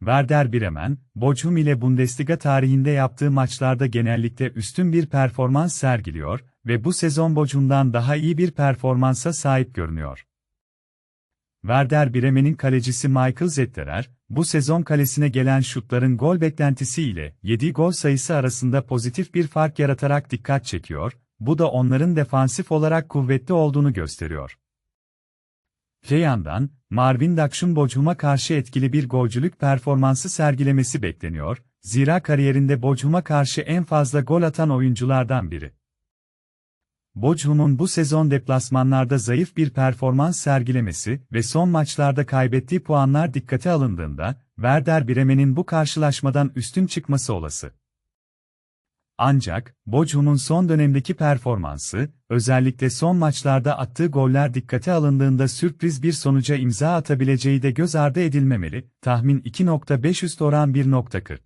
Werder Bremen, Bochum ile Bundesliga tarihinde yaptığı maçlarda genellikle üstün bir performans sergiliyor ve bu sezon Bochum'dan daha iyi bir performansa sahip görünüyor. Werder Bremen'in kalecisi Michael Zetterer, bu sezon kalesine gelen şutların gol beklentisiyle yediği gol sayısı arasında pozitif bir fark yaratarak dikkat çekiyor, bu da onların defansif olarak kuvvetli olduğunu gösteriyor. Yandan, Marvin Dakş'ın Bochum'a karşı etkili bir golcülük performansı sergilemesi bekleniyor, zira kariyerinde Bochum'a karşı en fazla gol atan oyunculardan biri. Bochum'un bu sezon deplasmanlarda zayıf bir performans sergilemesi ve son maçlarda kaybettiği puanlar dikkate alındığında, Werder Bremen'in bu karşılaşmadan üstün çıkması olası. Ancak, Bochum'un son dönemdeki performansı, özellikle son maçlarda attığı goller dikkate alındığında sürpriz bir sonuca imza atabileceği de göz ardı edilmemeli, tahmin 2.5 üst oran 1.40.